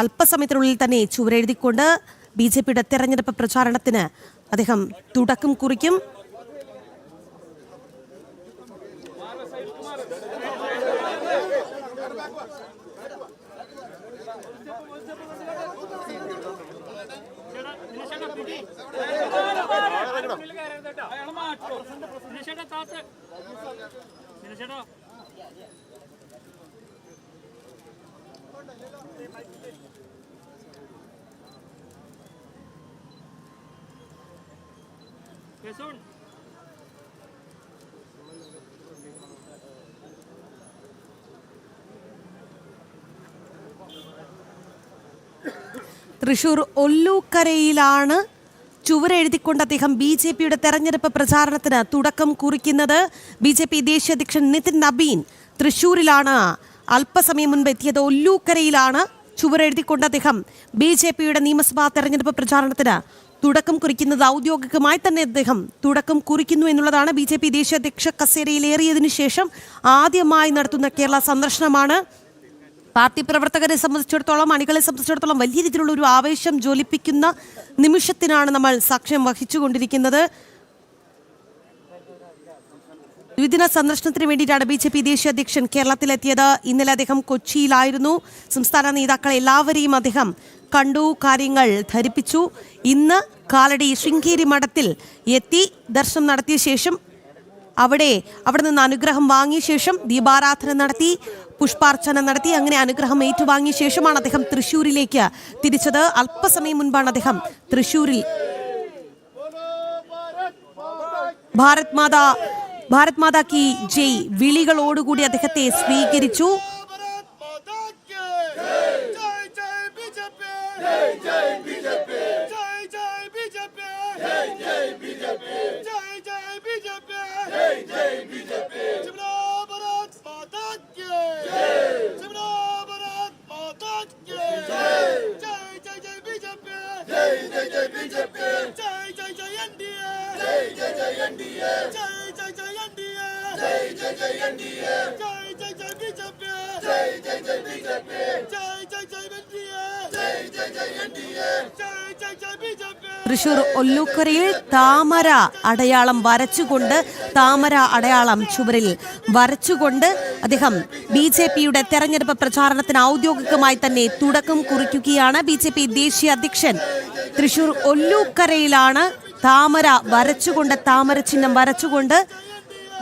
അല്പസമയത്തിനുള്ളിൽ തന്നെ ചുവരെഴുതിക്കൊണ്ട് B J പിയുടെ തെരഞ്ഞെടുപ്പ് പ്രചാരണത്തിന് അദ്ദേഹം തുടക്കം കുറിക്കും. തൃശൂർ ഒല്ലൂക്കരയിലാണ് ചുവരെഴുതിക്കൊണ്ട് അദ്ദേഹം ബി ജെ പിയുടെ തെരഞ്ഞെടുപ്പ് പ്രചാരണത്തിന് തുടക്കം കുറിക്കുന്നത്. ബി ജെ പി ദേശീയ അധ്യക്ഷൻ നിതിൻ നബീൻ തൃശൂരിലാണ്. അല്പസമയം മുൻപ് എത്തിയത് ഒല്ലൂക്കരയിലാണ് ചുവരെഴുതിക്കൊണ്ട് അദ്ദേഹം. ബി ജെ പിയുടെ നിയമസഭാ തെരഞ്ഞെടുപ്പ് പ്രചാരണത്തിന് തുടക്കം കുറിക്കുന്നത് ഔദ്യോഗികമായി തന്നെ അദ്ദേഹം തുടക്കം കുറിക്കുന്നു എന്നുള്ളതാണ് ബി ജെ പി ദേശീയ അധ്യക്ഷ കസേരയിലേറിയതിനു ശേഷം ആദ്യമായി നടത്തുന്ന കേരള സന്ദർശനമാണ്. പാർട്ടി പ്രവർത്തകരെ സംബന്ധിച്ചിടത്തോളം അണികളെ സംബന്ധിച്ചിടത്തോളം വലിയ രീതിയിലുള്ള ഒരു ആവേശം ജ്വലിപ്പിക്കുന്ന നിമിഷത്തിനാണ് നമ്മൾ സാക്ഷ്യം വഹിച്ചുകൊണ്ടിരിക്കുന്നത്. ദ്വിദിന സന്ദർശനത്തിന് വേണ്ടിയിട്ടാണ് ബി ജെ പി ദേശീയ അധ്യക്ഷൻ കേരളത്തിലെത്തിയത്. ഇന്നലെ അദ്ദേഹം കൊച്ചിയിലായിരുന്നു. സംസ്ഥാന നേതാക്കളെ എല്ലാവരെയും അദ്ദേഹം കണ്ടു കാര്യങ്ങൾ ധരിപ്പിച്ചു. ഇന്ന് കാലടി ശൃംഗേരി മഠത്തിൽ എത്തി ദർശനം നടത്തിയ ശേഷം അവിടെ അവിടെ നിന്ന് അനുഗ്രഹം വാങ്ങിയ ശേഷം ദീപാരാധന നടത്തി പുഷ്പാർച്ചന നടത്തി അങ്ങനെ അനുഗ്രഹം ഏറ്റുവാങ്ങിയ ശേഷമാണ് അദ്ദേഹം തൃശ്ശൂരിലേക്ക് തിരിച്ചത്. അല്പസമയം മുൻപാണ് അദ്ദേഹം തൃശ്ശൂരിൽ. ഭാരത് മാതാ ഭാരത് മാതാ കി ജയ് വിളികളോടുകൂടി അദ്ദേഹത്തെ സ്വീകരിച്ചു जय जय जय एनडीए जय जय जय एनडीए जय जय जय जय एनडीए जय जय जय बीजेपी जय जय जय बीजेपी जय जय जय एनडीए जय जय जय एनडीए जय जय जय बीजेपी തൃശൂർ ഒല്ലൂക്കരയിൽ താമര അടയാളം വരച്ചുകൊണ്ട് താമര അടയാളം ചുവരിൽ വരച്ചുകൊണ്ട് അദ്ദേഹം ബി ജെ പിയുടെ തെരഞ്ഞെടുപ്പ് പ്രചാരണത്തിന് ഔദ്യോഗികമായി തന്നെ തുടക്കം കുറിക്കുകയാണ് ബി ജെ പി ദേശീയ അധ്യക്ഷൻ തൃശൂർ ഒല്ലൂക്കരയിലാണ് താമര വരച്ചുകൊണ്ട് താമര ചിഹ്നം വരച്ചുകൊണ്ട്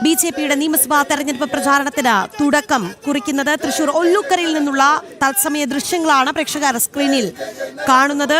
ബി ജെ പിയുടെ നിയമസഭാ തെരഞ്ഞെടുപ്പ് പ്രചാരണത്തിന് തുടക്കം കുറിക്കുന്നത് തൃശൂർ ഒല്ലൂക്കരയിൽ നിന്നുള്ള തത്സമയ ദൃശ്യങ്ങളാണ് പ്രേക്ഷകർ സ്ക്രീനിൽ കാണുന്നത്.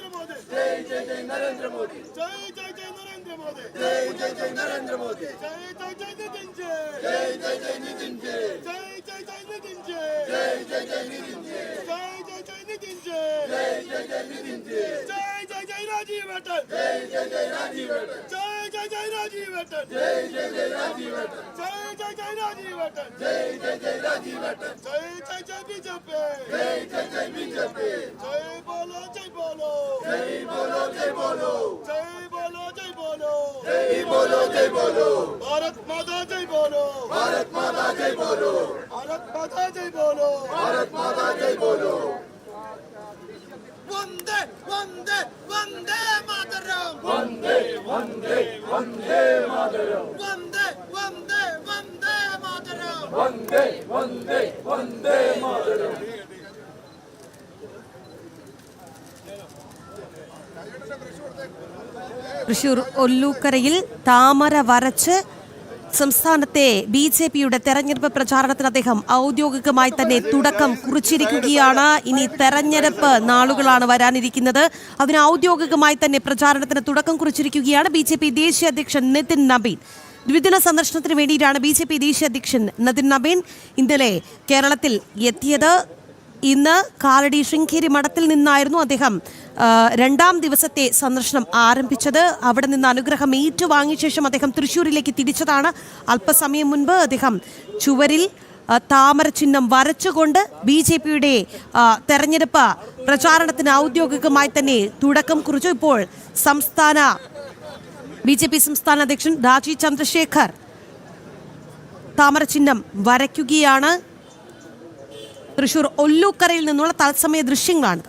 जय नरेंद्र मोदी जय जय जय नरेंद्र मोदी जय जय जय नरेंद्र मोदी जय जय जय नरेंद्र मोदी जय जय जय नितिन जय जय जय नितिन जय जय जय नितिन जय जय जय नितिन जय जय जय नितिन जय जय जय राजीव अटल जय जय जय राजीव अटल जय जय जय राजीव अटल जय जय जय राजीव अटल जय जय जय राजीव अटल जय जय जय राजीव अटल जय जय जय बीजेपी जय जय जय बीजेपी जय জয় বলো জয় বলো জয় বলো জয় বলো জয় বলো জয় বলো ভারত মাতা জয় বলো ভারত মাতা জয় বলো ভারত মাতা জয় বলো ভারত মাতা জয় বলো वंदे वंदे वंदे मातरम वंदे वंदे वंदे मातरम वंदे वंदे वंदे मातरम वंदे वंदे वंदे मातरम തൃശൂർ ഒല്ലൂക്കരയിൽ താമര വരച്ച് സംസ്ഥാനത്തെ ബി ജെ പിയുടെ തെരഞ്ഞെടുപ്പ് പ്രചാരണത്തിന് അദ്ദേഹം ഔദ്യോഗികമായി തന്നെ തുടക്കം കുറിച്ചിരിക്കുകയാണ്. ഇനി തെരഞ്ഞെടുപ്പ് നാളുകളാണ് വരാനിരിക്കുന്നത്. അതിന് ഔദ്യോഗികമായി തന്നെ പ്രചാരണത്തിന് തുടക്കം കുറിച്ചിരിക്കുകയാണ് ബി ജെ പി ദേശീയ അധ്യക്ഷൻ നിതിൻ നബീൻ. ദ്വിദിന സന്ദർശനത്തിന് വേണ്ടിയിട്ടാണ് ബി ജെ പി ദേശീയ അധ്യക്ഷൻ നിതിൻ നബീൻ ഇന്നലെ കേരളത്തിൽ എത്തിയത്. ഇന്ന് കാലടി ശൃംഗേരി മഠത്തിൽ നിന്നായിരുന്നു അദ്ദേഹം രണ്ടാം ദിവസത്തെ സന്ദർശനം ആരംഭിച്ചത്. അവിടെ നിന്ന് അനുഗ്രഹം ഏറ്റുവാങ്ങിയ ശേഷം അദ്ദേഹം തൃശ്ശൂരിലേക്ക് തിരിച്ചതാണ്. അല്പസമയം മുൻപ് അദ്ദേഹം ചുവരിൽ താമര ചിഹ്നം വരച്ചുകൊണ്ട് ബി ജെ പിയുടെ തെരഞ്ഞെടുപ്പ് പ്രചാരണത്തിന് ഔദ്യോഗികമായി തന്നെ തുടക്കം കുറിച്ചു. ഇപ്പോൾ സംസ്ഥാന ബി ജെ പി സംസ്ഥാന അധ്യക്ഷൻ രാജീവ് ചന്ദ്രശേഖർ താമര ചിഹ്നം വരയ്ക്കുകയാണ്. തൃശൂർ ഒല്ലൂക്കരയിൽ നിന്നുള്ള തത്സമയ ദൃശ്യങ്ങളാണ്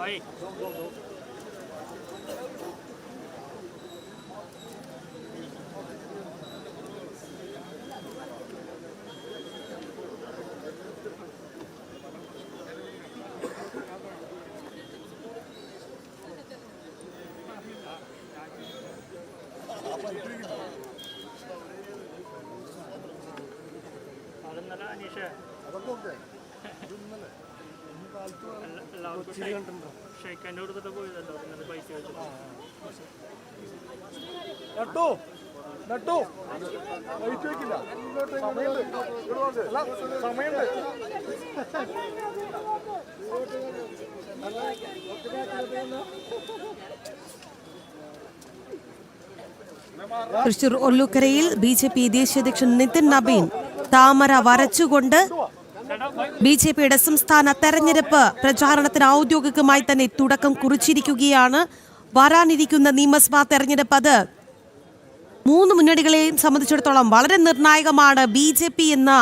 Ahí. അതെന്നല്ല go, എല്ലാവർക്കും ഷെയ്ക്കാന്റെ കൊടുത്തിട്ട് പോയതല്ലോ ഇന്നലെ പൈസ നട്ടു നട്ടു വൈറ്റ് വെക്കില്ല. സമയമുണ്ട് സമയമുണ്ട്. തൃശൂർ ഒല്ലൂക്കരയിൽ ബി ജെ പി ദേശീയ അധ്യക്ഷൻ നിതിൻ നബീൻ താമര വരച്ചുകൊണ്ട് ബി ജെ പിയുടെ സംസ്ഥാന തെരഞ്ഞെടുപ്പ് പ്രചാരണത്തിന് ഔദ്യോഗികമായി തന്നെ തുടക്കം കുറിച്ചിരിക്കുകയാണ്. വരാനിരിക്കുന്ന നിയമസഭാ തെരഞ്ഞെടുപ്പ് അത് മൂന്ന് മുന്നണികളെയും സംബന്ധിച്ചിടത്തോളം വളരെ നിർണായകമാണ്. ബി ജെ പി എന്ന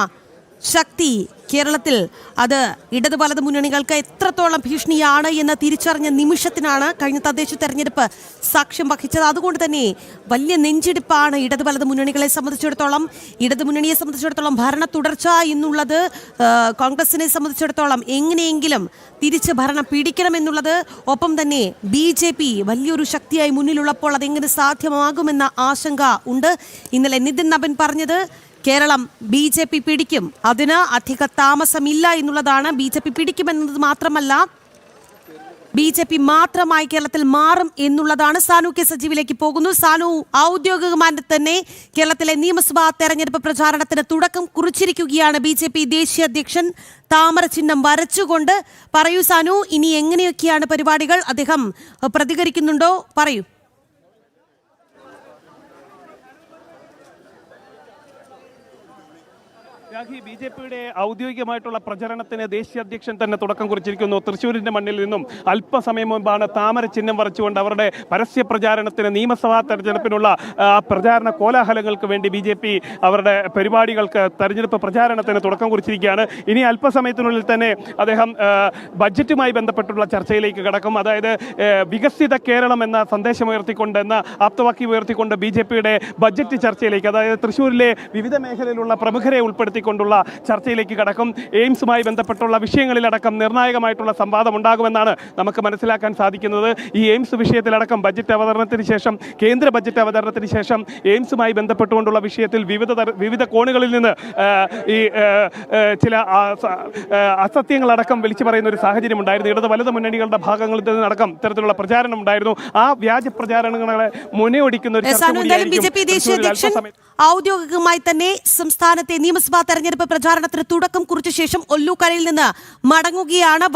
ശക്തി കേരളത്തിൽ അത് ഇടത് വലത് മുന്നണികൾക്ക് എത്രത്തോളം ഭീഷണിയാണ് എന്ന് തിരിച്ചറിഞ്ഞ നിമിഷത്തിനാണ് കഴിഞ്ഞ തദ്ദേശ തെരഞ്ഞെടുപ്പ് സാക്ഷ്യം വഹിച്ചത്. അതുകൊണ്ട് തന്നെ വലിയ നെഞ്ചിടിപ്പാണ് ഇടത് വലത് മുന്നണികളെ സംബന്ധിച്ചിടത്തോളം ഇടത് മുന്നണിയെ സംബന്ധിച്ചിടത്തോളം ഭരണ തുടർച്ച എന്നുള്ളത് കോൺഗ്രസിനെ സംബന്ധിച്ചിടത്തോളം എങ്ങനെയെങ്കിലും തിരിച്ച് ഭരണം പിടിക്കണമെന്നുള്ളത് ഒപ്പം തന്നെ ബി ജെ പി വലിയൊരു ശക്തിയായി മുന്നിലുള്ളപ്പോൾ അതെങ്ങനെ സാധ്യമാകുമെന്ന ആശങ്ക ഉണ്ട്. ഇന്നലെ നിതിൻ നബൻ പറഞ്ഞത് കേരളം ബി ജെ പി പിടിക്കും. അതിന് അധിക താമസമില്ല എന്നുള്ളതാണ് ബി ജെ പി പിടിക്കുമെന്നത് മാത്രമല്ല ബി ജെ പി മാത്രമായി കേരളത്തിൽ മാറും എന്നുള്ളതാണ് സാനു കെ സജീവിലേക്ക് പോകുന്നു. സാനു ഔദ്യോഗികമായി തന്നെ കേരളത്തിലെ നിയമസഭാ തെരഞ്ഞെടുപ്പ് പ്രചാരണത്തിന് തുടക്കം കുറിച്ചിരിക്കുകയാണ് ബി ജെ പി ദേശീയ അധ്യക്ഷൻ. താമര ചിഹ്നം വരച്ചുകൊണ്ട് പറയൂ സാനു ഇനി എങ്ങനെയൊക്കെയാണ് പരിപാടികൾ? അദ്ദേഹം പ്രതികരിക്കുന്നുണ്ടോ? പറയൂ. രാഹി ബി ജെ പിയുടെ ഔദ്യോഗികമായിട്ടുള്ള പ്രചരണത്തിന് ദേശീയ അധ്യക്ഷൻ തന്നെ തുടക്കം കുറിച്ചിരിക്കുന്നു. തൃശ്ശൂരിന്റെ മണ്ണിൽ നിന്നും അല്പസമയം മുമ്പാണ് താമര ചിഹ്നം വരച്ചുകൊണ്ട് അവരുടെ പരസ്യ പ്രചാരണത്തിന് നിയമസഭാ തെരഞ്ഞെടുപ്പിനുള്ള പ്രചാരണ കോലാഹലങ്ങൾക്ക് വേണ്ടി ബി ജെ പി അവരുടെ പരിപാടികൾക്ക് തെരഞ്ഞെടുപ്പ് പ്രചാരണത്തിന് തുടക്കം കുറിച്ചിരിക്കുകയാണ്. ഇനി അല്പസമയത്തിനുള്ളിൽ തന്നെ അദ്ദേഹം ബഡ്ജറ്റുമായി ബന്ധപ്പെട്ടുള്ള ചർച്ചയിലേക്ക് കടക്കും. അതായത് വികസിത കേരളം എന്ന സന്ദേശം ഉയർത്തിക്കൊണ്ട് എന്ന ആപ്തവാക്യം ഉയർത്തിക്കൊണ്ട് ബി ജെ പിയുടെ ബഡ്ജറ്റ് ചർച്ചയിലേക്ക് അതായത് തൃശ്ശൂരിലെ വിവിധ മേഖലയിലുള്ള പ്രമുഖരെ ഉൾപ്പെടുത്തിക്കൊണ്ടുള്ള ചർച്ചയിലേക്ക് കടക്കും. എയിംസുമായി ബന്ധപ്പെട്ടുള്ള വിഷയങ്ങളിലടക്കം നിർണായകമായിട്ടുള്ള സംവാദം ഉണ്ടാകുമെന്നാണ് നമുക്ക് മനസ്സിലാക്കാൻ സാധിക്കുന്നത്. ഈ എയിംസ് വിഷയത്തിലടക്കം ബജറ്റ് അവതരണത്തിന് ശേഷം കേന്ദ്ര ബജറ്റ് അവതരണത്തിന് ശേഷം എയിംസുമായി ബന്ധപ്പെട്ടുകൊണ്ടുള്ള വിഷയത്തിൽ വിവിധ വിവിധ കോണുകളിൽ നിന്ന് ഈ ചില അസത്യങ്ങളടക്കം വിളിച്ചു പറയുന്ന ഒരു സാഹചര്യം ഉണ്ടായിരുന്നു. ഇടത് വലത് മുന്നണികളുടെ ഭാഗങ്ങളിൽ നിന്ന് നടക്കും ഇത്തരത്തിലുള്ള പ്രചാരണം ഉണ്ടായിരുന്നു. ആ വ്യാജ പ്രചാരണങ്ങളെ മുനയൊടിക്കുന്ന ഒരു ഔദ്യോഗികമായി തന്നെ സംസ്ഥാനത്തെ നിയമസഭാ തെരഞ്ഞെടുപ്പ് പ്രചാരണത്തിന് തുടക്കം കുറിച്ച ശേഷം ഒല്ലൂക്കരയിൽ നിന്ന് മടങ്ങുകയാണ്